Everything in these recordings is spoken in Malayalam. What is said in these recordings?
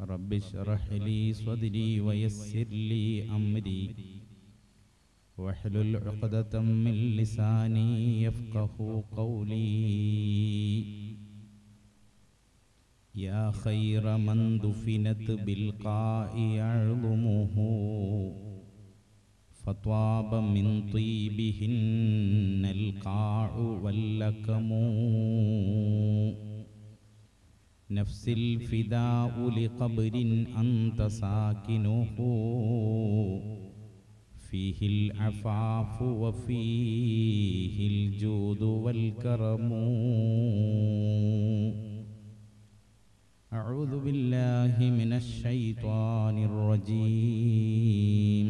رب اشرح لي صدري ويسر لي أمري. واحلل عقدة من لساني يفقه قولي. يا خير من دفنت بالقاء يعظمه فطاب من طيبهن القاع واللكم. نفس الفداء لقبر أنت ساكنه. فيه العفاف وفيه الجود والكرم. أعوذ بالله من الشيطان الرجيم.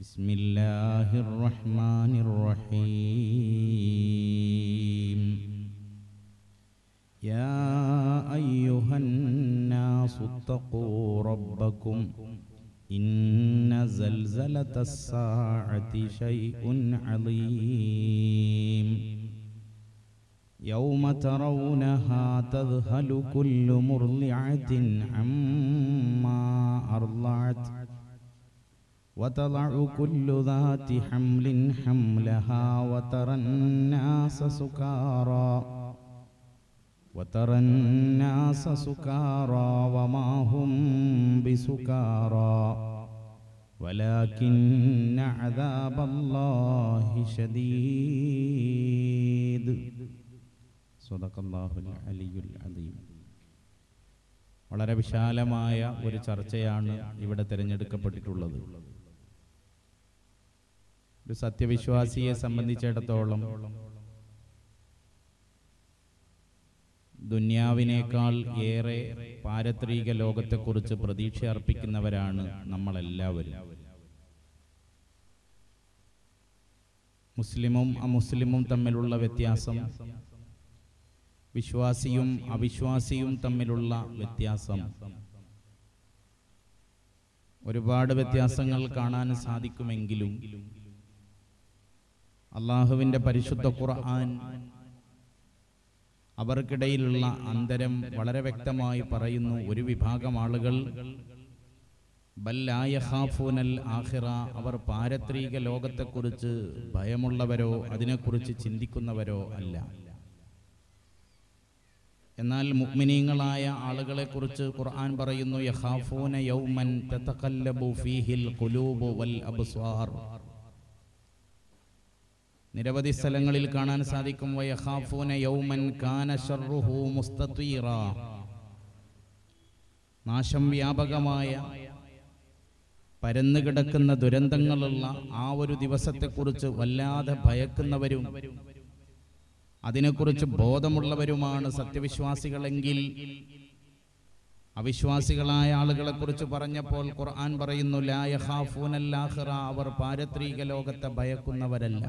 بسم الله الرحمن الرحيم. يا أيها الناس اتقوا ربكم إن زلزلة الساعة شيء عظيم يوم ترونها تذهل كل مرضعة عما أرضعت وتضع كل ذات حمل حملها وترى الناس سكارى. وترى الناس سكارى وما هم بسكارى ولكن عذاب الله شديد صدق الله العلي العظيم വളരെ വിശാലമായ ഒരു ചർച്ചയാണ് ഇവിടെ തിരഞ്ഞെടുക്കപ്പെട്ടിട്ടുള്ളത് ഒരു സത്യവിശ്വാസിയെ സംബന്ധിച്ചിടത്തോളം ദുന്യാവിനേക്കാൾ ഏറെ പാരത്രിക ലോകത്തെക്കുറിച്ച് പ്രതീക്ഷ അർപ്പിക്കുന്നവരാണ് നമ്മളെല്ലാവരും. മുസ്ലിമും അമുസ്ലിമും തമ്മിലുള്ള വ്യത്യാസം വിശ്വാസിയും അവിശ്വാസിയും തമ്മിലുള്ള വ്യത്യാസം. ഒരുപാട് വ്യത്യാസങ്ങൾ കാണാൻ സാധിക്കുമെങ്കിലും അള്ളാഹുവിന്റെ പരിശുദ്ധ ഖുർആൻ അവർക്കിടയിലുള്ള അന്തരം വളരെ വ്യക്തമായി പറയുന്നു. ഒരു വിഭാഗം ആളുകൾ ബല്ലായഹാഫൂനൽ ആഹിറ അവർ പാരത്രിക ലോകത്തെക്കുറിച്ച് ഭയമുള്ളവരോ അതിനെക്കുറിച്ച് ചിന്തിക്കുന്നവരോ അല്ല. എന്നാൽ മുഅ്മിനീങ്ങളായ ആളുകളെക്കുറിച്ച് ഖുർആൻ പറയുന്നു യഖാഫൂന യൗമൻ തതഖല്ലബു ഫീഹിൽ ഖുലൂബു വൽ അബ്സ്വാർ നിരവധി സ്ഥലങ്ങളിൽ കാണാൻ സാധിക്കും. നാശം വ്യാപകമായ പരന്നു കിടക്കുന്ന ദുരന്തങ്ങളുള്ള ആ ഒരു ദിവസത്തെക്കുറിച്ച് വല്ലാതെ ഭയക്കുന്നവരും അതിനെക്കുറിച്ച് ബോധമുള്ളവരുമാണ് സത്യവിശ്വാസികളെങ്കിൽ. അവിശ്വാസികളായ ആളുകളെക്കുറിച്ച് പറഞ്ഞപ്പോൾ ഖുർആൻ പറയുന്നു ലായഹാഫൂനല്ലാഹിറ അവർ പാരത്രീക ലോകത്തെ ഭയക്കുന്നവരല്ല.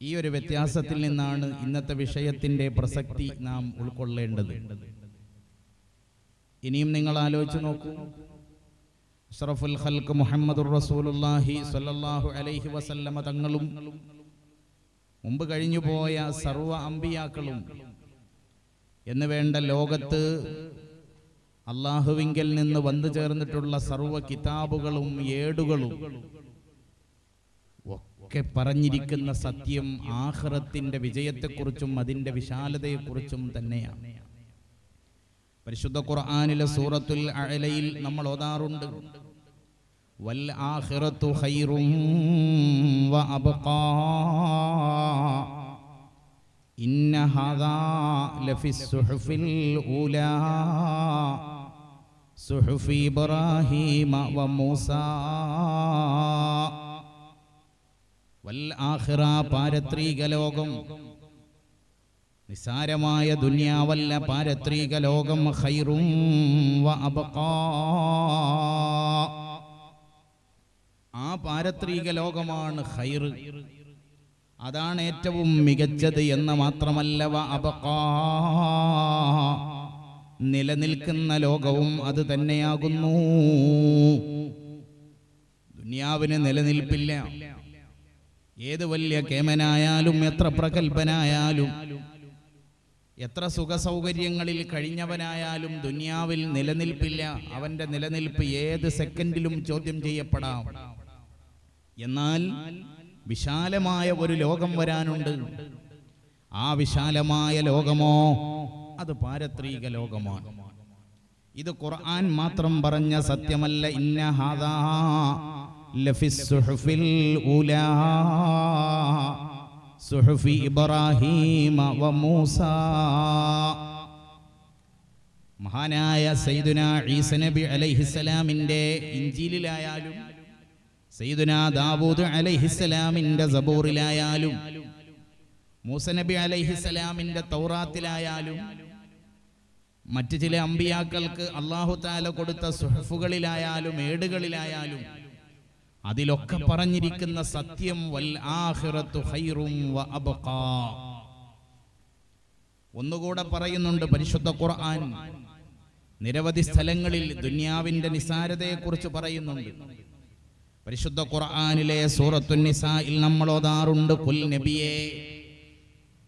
ഈ ഒരു വ്യത്യാസത്തിൽ നിന്നാണ് ഇന്നത്തെ വിഷയത്തിന്റെ പ്രസക്തി നാം ഉൾക്കൊള്ളേണ്ടത്. ഇനിയും നിങ്ങൾ ആലോചിച്ച് നോക്കൂ. അഷ്റഫുൽ ഖൽക്ക് മുഹമ്മദുർ റസൂലുള്ളാഹി സ്വല്ലല്ലാഹു അലൈഹി വസല്ലമ തങ്ങളും മുമ്പ് കഴിഞ്ഞു പോയ സർവ അമ്പിയാക്കളും എന്ന് വേണ്ട ലോകത്ത് അള്ളാഹുവിങ്കിൽ നിന്ന് വന്നു ചേർന്നിട്ടുള്ള സർവ കിതാബുകളും ഏടുകളും ഒക്കെ പറഞ്ഞിരിക്കുന്ന സത്യം ആഹ്റത്തിന്റെ വിജയത്തെക്കുറിച്ചും അതിന്റെ വിശാലതയെക്കുറിച്ചും തന്നെയാണ്. പരിശുദ്ധ ഖുർആാനിലെ സൂറത്തുൽ അഴലയിൽ നമ്മൾ ഓതാറുണ്ട്. വൽ ഖൈറും വ അബ്ഖാ ഹാദാ ഇബ്രാഹീമ വ മൂസാ. പാരത്രിക ലോകം. നിസാരമായ ദുന്യാവല്ല പാരത്രീക ലോകം ഹൈറും. ആ പാരത്രീക ലോകമാണ് ഖൈർ. അതാണ് ഏറ്റവും മികച്ചത് എന്ന് മാത്രമല്ല നിലനിൽക്കുന്ന ലോകവും അത് തന്നെയാകുന്നു. ദുനിയാവിന് നിലനിൽപ്പില്ല. ഏത് വലിയ കേമനായാലും എത്ര പ്രഗത്ഭനായാലും എത്ര സുഖസൗകര്യങ്ങളിൽ കഴിഞ്ഞവനായാലും ദുനിയാവിൽ നിലനിൽപ്പില്ല. അവന്റെ നിലനിൽപ്പ് ഏത് സെക്കൻഡിലും ചോദ്യം ചെയ്യപ്പെടാം. എന്നാൽ വിശാലമായ ഒരു ലോകം വരാനുണ്ട്. ആ വിശാലമായ ലോകമോ അത് പാരത്രിക ലോകമാണ്. ഇത് ഖുർആൻ മാത്രം പറഞ്ഞ സത്യമല്ല. ഇന്ന ഹാദാ ലഫിസ് സുഹുഫിൽ ഉലാ സുഹുഫി ഇബ്രാഹീമ വ മൂസ മഹാനായ സൈദുന ഈസ നബി അലൈഹിസ്സലാമിന്റെ ഇഞ്ചീലിലായാലും സൈദുന ദാവൂദ് അലൈഹിസ്സലാമിന്റെ സബൂറിലായാലും മൂസ നബി അലൈഹിസ്സലാമിന്റെ തൗറാത്തിലായാലും മറ്റു ചില അമ്പിയാക്കൾക്ക് അള്ളാഹു താല കൊടുത്ത സുഹഫുകളിലായാലും ഏടുകളിലായാലും അതിലൊക്കെ പറഞ്ഞിരിക്കുന്ന സത്യം വൽ ആഖിറത്തു ഹൈറും വ അബ്ഖാ. ഒന്നുകൂടെ പറയുന്നുണ്ട് പരിശുദ്ധ ഖുർആൻ. നിരവധി സ്ഥലങ്ങളിൽ ദുനിയാവിന്റെ നിസാരതയെക്കുറിച്ച് പറയുന്നുണ്ട്. പരിശുദ്ധ ഖുർആനിലെ സൂറത്തു നിസായിൽ നമ്മൾ ഓതാറുണ്ട് കുൽ നബിയെ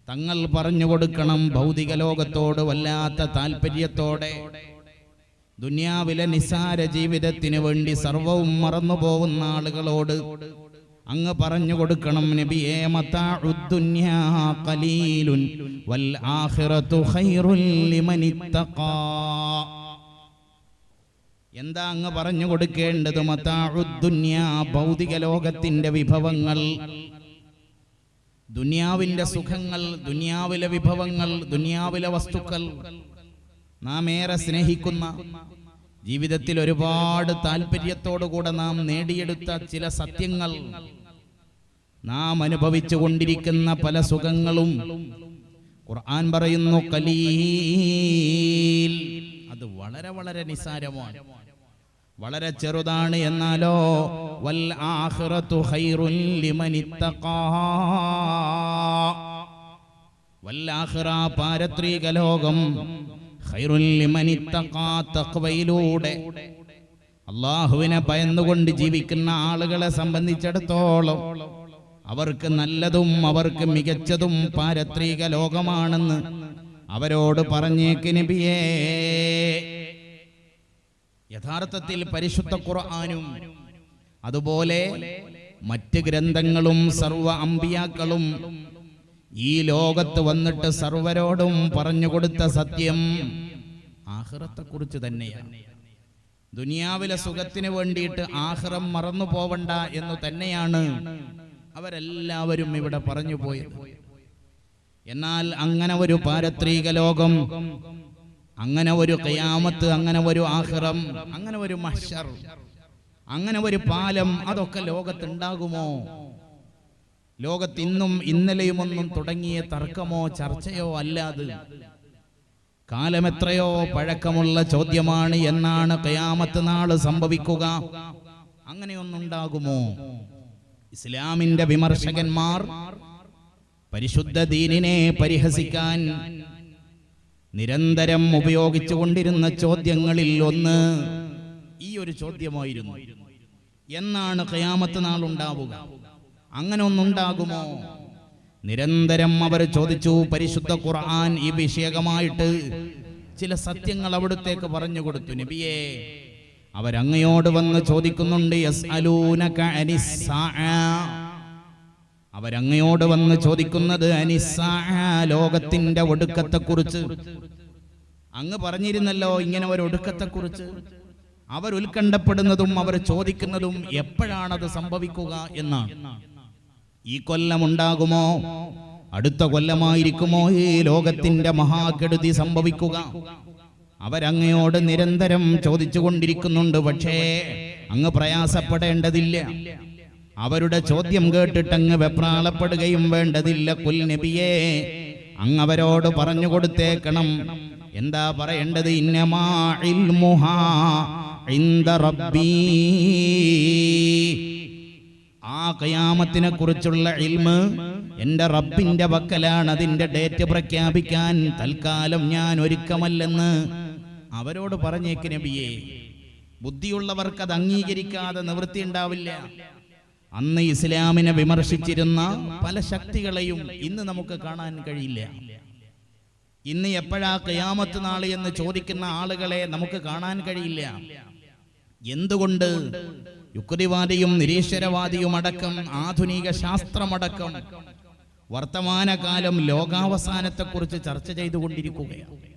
തങ്ങൾ പറഞ്ഞു കൊടുക്കണം ഭൗതിക ലോകത്തോട് വല്ലാത്ത താല്പര്യത്തോടെ ദുനിയാവിലെ നിസാര ജീവിതത്തിന് വേണ്ടി സർവവും മറന്നു പോകുന്ന ആളുകളോട് അങ്ങ് പറഞ്ഞു കൊടുക്കണം നബിയേ കലീലുൻ വൽ ഖൈറുൽ എന്താ അങ്ങ് പറഞ്ഞു കൊടുക്കേണ്ടത്? മതാഉദ്ദുന്യാ ഭൗതിക ലോകത്തിന്റെ വിഭവങ്ങൾ. ദുനിയാവിന്റെ സുഖങ്ങൾ ദുനിയാവിലെ വിഭവങ്ങൾ ദുനിയാവിലെ വസ്തുക്കൾ. നാം ഏറെ സ്നേഹിക്കുന്ന ജീവിതത്തിൽ ഒരുപാട് താല്പര്യത്തോടുകൂടെ നാം നേടിയെടുത്ത ചില സത്യങ്ങൾ നാം അനുഭവിച്ചു കൊണ്ടിരിക്കുന്ന പല സുഖങ്ങളും ഖുർആൻ പറയുന്നു കലീൽ അത് വളരെ വളരെ നിസാരമാണ് വളരെ ചെറുതാണ് എന്നാലോ വൽ ആഖിറത്തു വൽ ആഖിറ പാരത്രിക ലോകം അള്ളാഹുവിനെ ഭയന്നുകൊണ്ട് ജീവിക്കുന്ന ആളുകളെ സംബന്ധിച്ചിടത്തോളം അവർക്ക് നല്ലതും അവർക്ക് മികച്ചതും പാരത്രിക ലോകമാണെന്ന് അവരോട് പറഞ്ഞേക്ക് നബിയേ. യഥാർത്ഥത്തിൽ പരിശുദ്ധ ഖുർആാനും അതുപോലെ മറ്റ് ഗ്രന്ഥങ്ങളും സർവ അമ്പിയാക്കളും ഈ ലോകത്ത് വന്നിട്ട് സർവരോടും പറഞ്ഞു കൊടുത്ത സത്യം ആഹ്റത്തെ കുറിച്ച് തന്നെയാണ്. ദുനിയാവിലെ സുഖത്തിന് വേണ്ടിയിട്ട് ആഹ്റം മറന്നു പോവണ്ട എന്ന് തന്നെയാണ് അവരെല്ലാവരും ഇവിടെ പറഞ്ഞു പോയത്. എന്നാൽ അങ്ങനെ ഒരു പാരത്രീക ലോകം അങ്ങനെ ഒരു കയാമത്ത് അങ്ങനെ ഒരു ആഹ്റം അങ്ങനെ ഒരു മഷർ അങ്ങനെ ഒരു പാലം അതൊക്കെ ലോകത്തുണ്ടാകുമോ? ലോകത്ത് ഇന്നും ഇന്നലെയുമൊന്നും തുടങ്ങിയ തർക്കമോ ചർച്ചയോ അല്ലാതെ കാലമെത്രയോ പഴക്കമുള്ള ചോദ്യമാണ് എന്നാണ് കയാമത്ത് നാൾ സംഭവിക്കുക. അങ്ങനെയൊന്നുണ്ടാകുമോ? ഇസ്ലാമിന്റെ വിമർശകന്മാർ പരിശുദ്ധ ദീനിനെ പരിഹസിക്കാൻ നിരന്തരം ഉപയോഗിച്ചു കൊണ്ടിരുന്ന ചോദ്യങ്ങളിൽ ഒന്ന് ഈ ഒരു ചോദ്യമായിരുന്നു. എന്നാണ് കയാമത്ത് നാൾ ഉണ്ടാവുക. അങ്ങനെ ഒന്നുണ്ടാകുമോ നിരന്തരം അവർ ചോദിച്ചു പരിശുദ്ധ ഖുർആൻ ഈ വിഷയകമായിട്ട് ചില സത്യങ്ങൾ അവിടുത്തേക്ക് പറഞ്ഞു കൊടുത്തു നബിയേ. അവരങ്ങയോട് വന്ന് ചോദിക്കുന്നുണ്ട്. അവരങ്ങയോട് വന്ന് ചോദിക്കുന്നത് ലോകത്തിന്റെ ഒടുക്കത്തെക്കുറിച്ച്. അങ്ങ് പറഞ്ഞിരുന്നല്ലോ ഇങ്ങനെ ഒരു ഒടുക്കത്തെക്കുറിച്ച്. അവർ ഉത്കണ്ഠപ്പെടുന്നതും അവർ ചോദിക്കുന്നതും എപ്പോഴാണത് സംഭവിക്കുക എന്നാണ്. ഈ കൊല്ലമുണ്ടാകുമോ? അടുത്ത കൊല്ലമായിരിക്കുമോ ഈ ലോകത്തിന്റെ മഹാകെടുതി സംഭവിക്കുക? അവരങ്ങയോട് നിരന്തരം ചോദിച്ചു കൊണ്ടിരിക്കുന്നുണ്ട് പക്ഷേ അങ്ങ് പ്രയാസപ്പെടേണ്ടതില്ല. അവരുടെ ചോദ്യം കേട്ടിട്ട് അങ്ങ് വെപ്രാളപ്പെടുകയും വേണ്ടതില്ല കുൽ നബിയെ. അങ്ങ് അവരോട് പറഞ്ഞു കൊടുത്തേക്കണം. എന്താ പറയേണ്ടത്? ഇന്നമാ റബ്ബീ. കയാമത്തിനെ കുറിച്ചുള്ള ഇൽമ് എന്റെ റബ്ബിന്റെ പക്കലാണ് അതിന്റെ ഡേറ്റ് പ്രഖ്യാപിക്കാൻ തൽക്കാലം ഞാൻ ഒരുക്കമല്ലെന്ന് അവരോട് പറഞ്ഞേക്ക് നബിയെ ബുദ്ധിയുള്ളവർക്ക് അത് അംഗീകരിക്കാതെ നിവൃത്തി ഉണ്ടാവില്ല. അന്ന് ഇസ്ലാമിനെ വിമർശിച്ചിരുന്ന പല ശക്തികളെയും ഇന്ന് നമുക്ക് കാണാൻ കഴിയില്ല. ഇന്ന് എപ്പോഴാ കയാമത്ത് നാളെ എന്ന് ചോദിക്കുന്ന ആളുകളെ നമുക്ക് കാണാൻ കഴിയില്ല. എന്തുകൊണ്ട്? യുക്തിവാദിയും നിരീശ്വരവാദിയും അടക്കം ആധുനിക ശാസ്ത്രമടക്കം. വർത്തമാനകാലം ലോകാവസാനത്തെക്കുറിച്ച് ചർച്ച ചെയ്തുകൊണ്ടിരിക്കുകയാണ്.